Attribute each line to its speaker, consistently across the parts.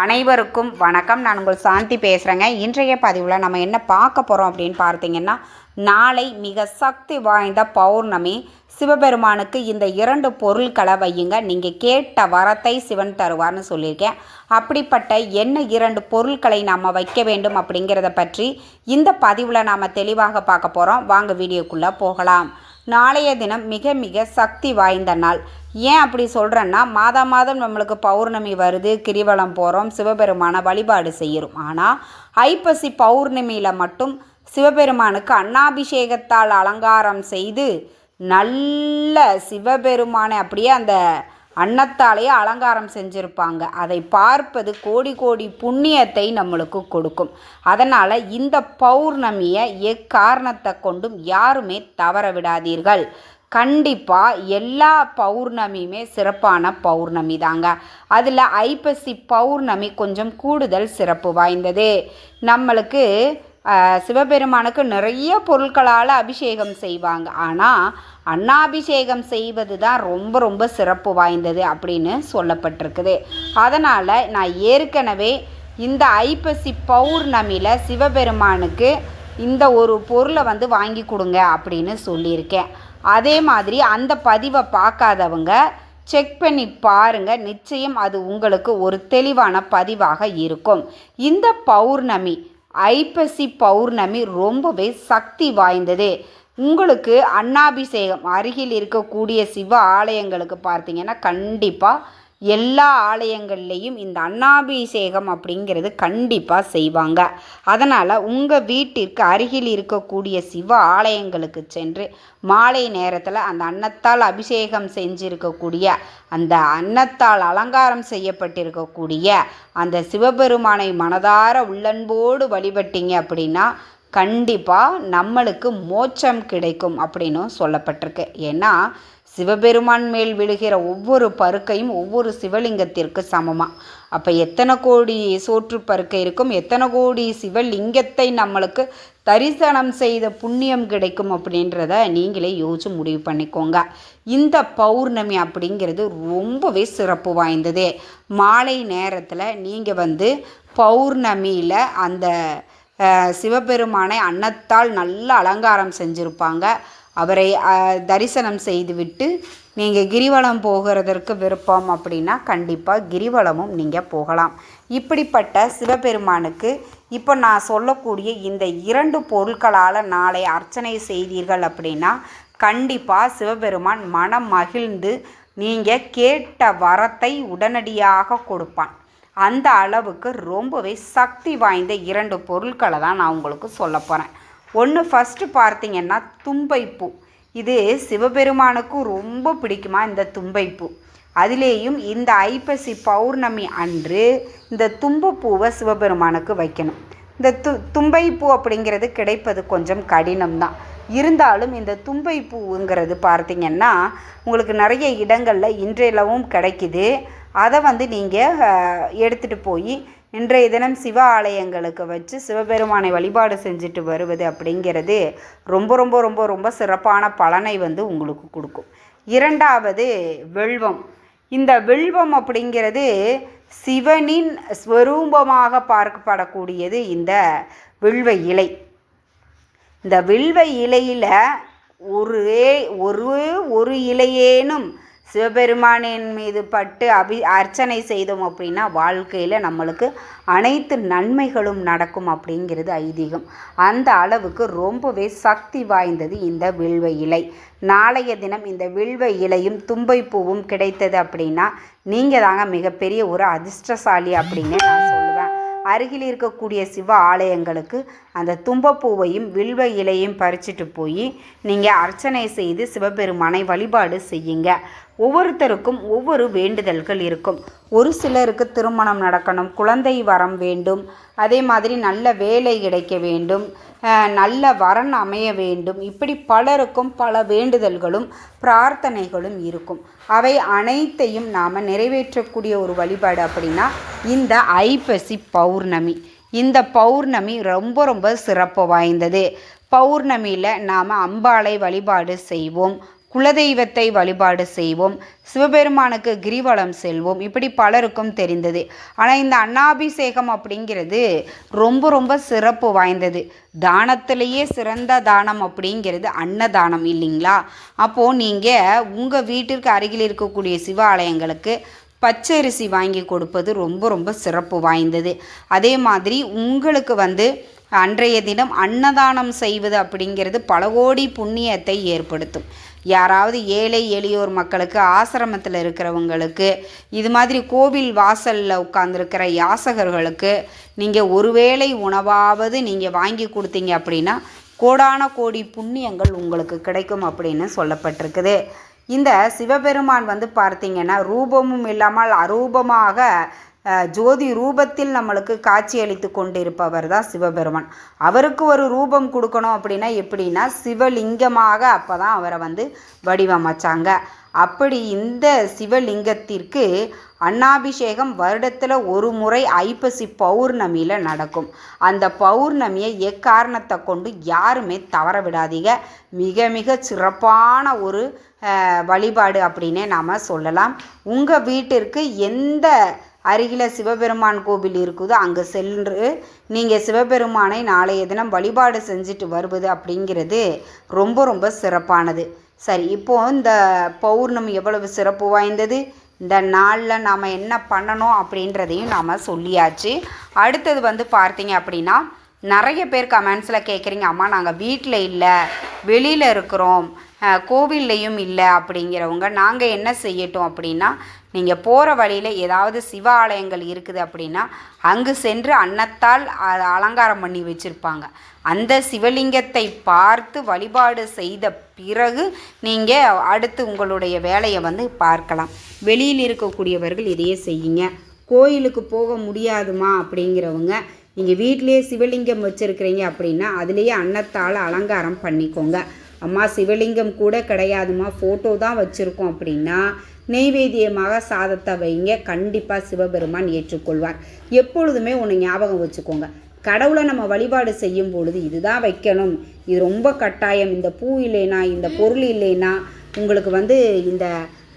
Speaker 1: அனைவருக்கும் வணக்கம். நான் உங்கள் சாந்தி பேசுகிறேங்க இன்றைய பதிவில் நம்ம என்ன பார்க்க போகிறோம் அப்படின்னு பார்த்தீங்கன்னா நாளை மிக சக்தி வாய்ந்த பௌர்ணமி. சிவபெருமானுக்கு இந்த இரண்டு பொருட்களை வையுங்க. நீங்கள் கேட்ட வரத்தை சிவன் தருவார்னு சொல்லியிருக்கேன். அப்படிப்பட்ட என்ன இரண்டு பொருட்களை நாம் வைக்க வேண்டும் அப்படிங்கிறத பற்றி இந்த பதிவில் நாம் தெளிவாக பார்க்க போகிறோம் வாங்க வீடியோக்குள்ளே போகலாம். நாளைய தினம் மிக மிக சக்தி வாய்ந்த நாள். ஏன் அப்படி சொல்கிறேன்னா மாதா மாதம் நம்மளுக்கு பௌர்ணமி வருது கிரிவலம் போகிறோம் சிவபெருமான வழிபாடு செய்கிறோம் ஆனால் ஐப்பசி பௌர்ணமியில் மட்டும் சிவபெருமானுக்கு அன்னாபிஷேகத்தால் அலங்காரம் செய்து நல்ல சிவபெருமானை அப்படியே அந்த அன்னத்தாலேயே அலங்காரம் செஞ்சுருப்பாங்க. அதை பார்ப்பது கோடி கோடி புண்ணியத்தை நம்மளுக்கு கொடுக்கும். அதனால் இந்த பௌர்ணமியை எக்காரணத்தை கொண்டும் யாருமே தவற விடாதீர்கள். கண்டிப்பாக எல்லா பௌர்ணமியுமே சிறப்பான பௌர்ணமி தாங்க. அதில் ஐப்பசி பௌர்ணமி கொஞ்சம் கூடுதல் சிறப்பு வாய்ந்தது. நம்மளுக்கு சிவபெருமானுக்கு நிறைய பொருட்களால் அபிஷேகம் செய்வாங்க. ஆனால் அன்னாபிஷேகம் செய்வது தான் ரொம்ப ரொம்ப சிறப்பு வாய்ந்தது அப்படின்னு சொல்லப்பட்டிருக்குது. அதனால் நான் ஏற்கனவே இந்த ஐப்பசி பௌர்ணமியில் சிவபெருமானுக்கு இந்த ஒரு பொருளை வந்து வாங்கி கொடுங்க அப்படின்னு சொல்லியிருக்கேன். அதே மாதிரி அந்த பதிவை பார்க்காதவங்க செக் பண்ணி பாருங்க. நிச்சயம் அது உங்களுக்கு ஒரு தெளிவான பதிவாக இருக்கும். இந்த பௌர்ணமி ஐப்பசி பௌர்ணமி ரொம்பவே சக்தி வாய்ந்தது. உங்களுக்கு அன்னாபிஷேகம் அருகில் இருக்கக்கூடிய சிவ ஆலயங்களுக்கு பார்த்தீங்கன்னா கண்டிப்பாக எல்லா ஆலயங்கள்லேயும் இந்த அன்னாபிஷேகம் அப்படிங்கிறது கண்டிப்பாக செய்வாங்க. அதனால் உங்கள் வீட்டிற்கு அருகில் இருக்கக்கூடிய சிவ ஆலயங்களுக்கு சென்று மாலை நேரத்தில் அந்த அன்னத்தால் அபிஷேகம் செஞ்சிருக்கக்கூடிய அந்த அன்னத்தால் அலங்காரம் செய்யப்பட்டிருக்கக்கூடிய அந்த சிவபெருமானை மனதார உள்ளன்போடு வழிபட்டீங்க அப்படின்னா கண்டிப்பாக நம்மளுக்கு மோட்சம் கிடைக்கும் அப்படின்னும் சொல்லப்பட்டிருக்கு. ஏன்னா சிவபெருமான் மேல் விழுகிற ஒவ்வொரு பருக்கையும் ஒவ்வொரு சிவலிங்கத்திற்கு சமமாக அப்போ எத்தனை கோடி சோற்று பருக்கை இருக்கும் எத்தனை கோடி சிவலிங்கத்தை நம்மளுக்கு தரிசனம் செய்த புண்ணியம் கிடைக்கும் அப்படின்றத நீங்களே யோசிச்சு முடிவு பண்ணிக்கோங்க. இந்த பௌர்ணமி அப்படிங்கிறது ரொம்பவே சிறப்பு வாய்ந்தது. மாலை நேரத்தில் நீங்கள் வந்து பௌர்ணமியில் அந்த சிவபெருமானை அன்னத்தால் நல்ல அலங்காரம் செஞ்சுருப்பாங்க. அவரை தரிசனம் செய்துவிட்டு நீங்கள் கிரிவலம் போகிறதற்கு விருப்பம் அப்படின்னா கண்டிப்பாக கிரிவலமும் நீங்கள் போகலாம். இப்படிப்பட்ட சிவபெருமானுக்கு இப்போ நான் சொல்லக்கூடிய இந்த இரண்டு பொருட்களால் நாளை அர்ச்சனை செய்தீர்கள் அப்படின்னா கண்டிப்பாக சிவபெருமான் மனம் மகிழ்ந்து நீங்கள் கேட்ட வரத்தை உடனடியாக கொடுப்பான். அந்த அளவுக்கு ரொம்பவே சக்தி வாய்ந்த இரண்டு பொருட்களை தான் நான் உங்களுக்கு சொல்ல போகிறேன் ஒன்று ஃபஸ்ட்டு பார்த்தீங்கன்னா தும்பைப்பூ. இது சிவபெருமானுக்கும் ரொம்ப பிடிக்குமா இந்த தும்பைப்பூ. அதிலேயும் இந்த ஐப்பசி பௌர்ணமி அன்று இந்த தும்பப்பூவை சிவபெருமானுக்கு வைக்கணும். இந்த து தும்பைப்பூ அப்படிங்கிறது கிடைப்பது கொஞ்சம் கடினம்தான். இருந்தாலும் இந்த தும்பை பூவுங்கிறது பார்த்திங்கன்னா உங்களுக்கு நிறைய இடங்களில் இன்றையிலவும் கிடைக்குது. அதை வந்து நீங்கள் எடுத்துகிட்டு போய் இன்றைய தினம் சிவ ஆலயங்களுக்கு வச்சு சிவபெருமானை வழிபாடு செஞ்சுட்டு வருவது அப்படிங்கிறது ரொம்ப ரொம்ப ரொம்ப ரொம்ப சிறப்பான பலனை வந்து உங்களுக்கு கொடுக்கும். இரண்டாவது வெல்வம். இந்த வெல்வம் அப்படிங்கிறது சிவனின் ஸ்வரூபமாக பார்க்கப்படக்கூடியது இந்த வில்வ இலை. இந்த வில்வ இலையில் ஒரே ஒரு ஒரு இலையேனும் சிவபெருமானின் மீது பட்டு அபி அர்ச்சனை செய்தோம் அப்படின்னா வாழ்க்கையில் நம்மளுக்கு அனைத்து நன்மைகளும் நடக்கும் அப்படிங்கிறது ஐதீகம். அந்த அளவுக்கு ரொம்பவே சக்தி வாய்ந்தது இந்த வில்வ இலை. நாளைய தினம் இந்த வில்வ இலையும் தும்பை பூவும் கிடைத்தது அப்படின்னா நீங்கள் தாங்க மிகப்பெரிய ஒரு அதிர்ஷ்டசாலி அப்படின்னு நான் சொல்லுவேன். அருகில் இருக்கக்கூடிய சிவ ஆலயங்களுக்கு அந்த தும்பப்பூவையும் வில்வ இலையும் பறிச்சுட்டு போய் நீங்கள் அர்ச்சனை செய்து சிவபெருமானை வழிபாடு செய்யுங்க. ஒவ்வொருத்தருக்கும் ஒவ்வொரு வேண்டுதல்கள் இருக்கும். ஒரு சிலருக்கு திருமணம் நடக்கணும் குழந்தை வரம் வேண்டும் அதே மாதிரி நல்ல வேலை கிடைக்க வேண்டும் நல்ல வரன் அமைய வேண்டும். இப்படி பலருக்கும் பல வேண்டுதல்களும் பிரார்த்தனைகளும் இருக்கும். அவை அனைத்தையும் நாம் நிறைவேற்றக்கூடிய ஒரு வழிபாடு அப்படின்னா இந்த ஐப்பசி பௌர்ணமி. இந்த பௌர்ணமி ரொம்ப ரொம்ப சிறப்பு வாய்ந்தது. பௌர்ணமியில் நாம் அம்பாளை வழிபாடு செய்வோம். குலதெய்வத்தை வழிபாடு செய்வோம். சிவபெருமானுக்கு கிரிவலம் செல்வோம். இப்படி பலருக்கும் தெரிந்தது. ஆனால் இந்த அன்னாபிஷேகம் அப்படிங்கிறது ரொம்ப ரொம்ப சிறப்பு வாய்ந்தது. தானத்திலேயே சிறந்த தானம் அப்படிங்கிறது அன்னதானம் இல்லைங்களா? அப்போது நீங்கள் உங்கள் வீட்டிற்கு அருகில் இருக்கக்கூடிய சிவாலயங்களுக்கு பச்சரிசி வாங்கி கொடுப்பது ரொம்ப ரொம்ப சிறப்பு வாய்ந்தது. அதே மாதிரி உங்களுக்கு வந்து அன்றைய தினம் அன்னதானம் செய்வது அப்படிங்கிறது பல கோடி புண்ணியத்தை ஏற்படுத்தும். யாராவது ஏழை எளியோர் மக்களுக்கு ஆசிரமத்தில் இருக்கிறவங்களுக்கு இது மாதிரி கோவில் வாசலில் உட்காந்துருக்கிற யாசகர்களுக்கு நீங்கள் ஒருவேளை உணவாவது நீங்கள் வாங்கி கொடுத்தீங்க அப்படின்னா கோடான கோடி புண்ணியங்கள் உங்களுக்கு கிடைக்கும் அப்படின்னு சொல்லப்பட்டிருக்குது. இந்த சிவபெருமான் வந்து பார்த்தீங்கன்னா ரூபமும் இல்லாமல் அரூபமாக ஜோதி ரூபத்தில் நம்மளுக்கு காட்சியளித்து கொண்டிருப்பவர் தான் சிவபெருமான். அவருக்கு ஒரு ரூபம் கொடுக்கணும் அப்படின்னா எப்படின்னா சிவலிங்கமாக அப்போ தான் அவரை வந்து வடிவமைச்சாங்க. அப்படி இந்த சிவலிங்கத்திற்கு அன்னாபிஷேகம் வருடத்தில் ஒரு முறை ஐப்பசி பௌர்ணமியில் நடக்கும். அந்த பௌர்ணமியை எக்காரணத்தை கொண்டு யாருமே தவற விடாதீங்க. மிக மிக சிறப்பான ஒரு வழிபாடு அப்படின்னே நாம் சொல்லலாம். உங்கள் வீட்டிற்கு எந்த அருகில் சிவபெருமான் கோவில் இருக்குதோ. அங்கே சென்று நீங்கள் சிவபெருமானை நாளைய தினம் வழிபாடு செஞ்சுட்டு வருவது அப்படிங்கிறது ரொம்ப ரொம்ப சிறப்பானது. சரி இப்போது இந்த பௌர்ணமி எவ்வளவு சிறப்பு வாய்ந்தது? இந்த நாளில் நாம் என்ன பண்ணணும் அப்படின்றதையும் நாம் சொல்லியாச்சு. அடுத்தது வந்து பார்த்தீங்க அப்படின்னா நிறைய பேர் கமெண்ட்ஸில் கேட்குறீங்க அம்மா நாங்கள் வீட்டில் இல்லை வெளியில் இருக்கிறோம் கோவில்லையும் இல்லை அப்படிங்கிறவங்க நாங்கள் என்ன செய்யட்டும்? அப்படின்னா நீங்கள் போகிற வழியில் ஏதாவது சிவ ஆலயங்கள் இருக்குது அப்படின்னா அங்கு சென்று அன்னத்தால் அலங்காரம் பண்ணி வச்சுருப்பாங்க. அந்த சிவலிங்கத்தை பார்த்து வழிபாடு செய்த பிறகு நீங்கள் அடுத்து உங்களுடைய வேலையை வந்து பார்க்கலாம். வெளியில் இருக்கக்கூடியவர்கள் இதையே செய்யுங்க. கோயிலுக்கு போக முடியாதுமா அப்படிங்கிறவங்க நீங்கள் வீட்டிலேயே சிவலிங்கம் வச்சுருக்கிறீங்க அப்படின்னா அதுலேயே அன்னத்தால் அலங்காரம் பண்ணிக்கோங்க. அம்மா சிவலிங்கம் கூட கிடையாதும்மா. ஃபோட்டோ தான் வச்சுருக்கோம் அப்படின்னா நெய்வேத்தியமாக சாதத்தை வைங்க. கண்டிப்பாக சிவபெருமான் ஏற்றுக்கொள்வார். எப்பொழுதுமே ஒன்று ஞாபகம் வச்சுக்கோங்க. கடவுளை நம்ம வழிபாடு செய்யும் பொழுது இதுதான் வைக்கணும். இது ரொம்ப கட்டாயம். இந்த பூ இல்லைனா இந்த பொருள் இல்லைனா உங்களுக்கு வந்து இந்த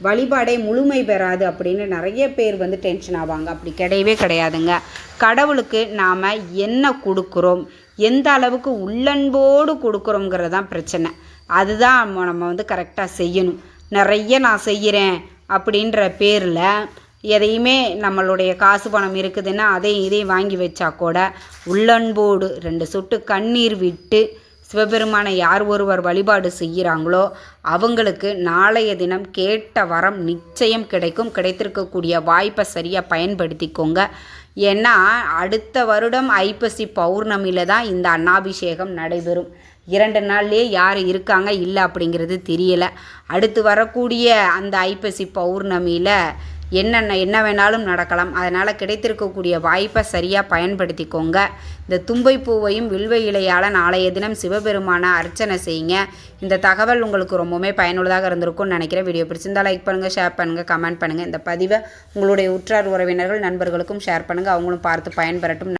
Speaker 1: வழிபாடே முழுமை பெறாது அப்படின்னு நிறைய பேர் வந்து டென்ஷன் ஆவாங்க. அப்படி கிடையவே கிடையாதுங்க. கடவுளுக்கு நாம் என்ன கொடுக்குறோம்? எந்த அளவுக்கு உள்ளன்போடு கொடுக்குறோங்கிறது தான் பிரச்சனை. அதுதான் நம்ம நம்ம வந்து கரெக்டாக செய்யணும். நிறைய நான் செய்கிறேன் அப்படின்ற பேரில் எதையுமே நம்மளுடைய காசு பணம் இருக்குதுன்னா அதையும் இதையும் வாங்கி வச்சா கூட உள்ளன்போடு ரெண்டு சொட்டு கண்ணீர் விட்டு சிவபெருமானை யார் ஒருவர் வழிபாடு செய்கிறாங்களோ அவங்களுக்கு நாளைய தினம் கேட்ட வரம் நிச்சயம் கிடைக்கும். கிடைத்திருக்கக்கூடிய வாய்ப்பை சரியாக பயன்படுத்திக்கோங்க. ஏன்னா அடுத்த வருடம் ஐப்பசி பௌர்ணமியில் தான் இந்த அன்னாபிஷேகம் நடைபெறும். இரண்டு நாள்லேயே யார் இருக்காங்க இல்லை அப்படிங்கிறது தெரியலை. அடுத்து வரக்கூடிய அந்த ஐப்பசி பௌர்ணமியில் என்னென்ன என்ன வேணாலும் நடக்கலாம். அதனால் கிடைத்திருக்கக்கூடிய வாய்ப்பை சரியாக பயன்படுத்திக்கோங்க. இந்த தும்பை பூவையும் வில்வ இலையால் நாளைய தினம் சிவபெருமான அர்ச்சனை செய்யுங்க. இந்த தகவல் உங்களுக்கு ரொம்பவுமே பயனுள்ளதாக இருந்திருக்கும்னு நினைக்கிறேன். வீடியோ பிடிச்சிருந்தா லைக் பண்ணுங்கள் ஷேர் பண்ணுங்கள் கமெண்ட் பண்ணுங்கள் இந்த பதிவை உங்களுடைய உற்றார் உறவினர்கள் நண்பர்களுக்கும் ஷேர் பண்ணுங்கள் அவங்களும் பார்த்து பயன்பெறட்டும்.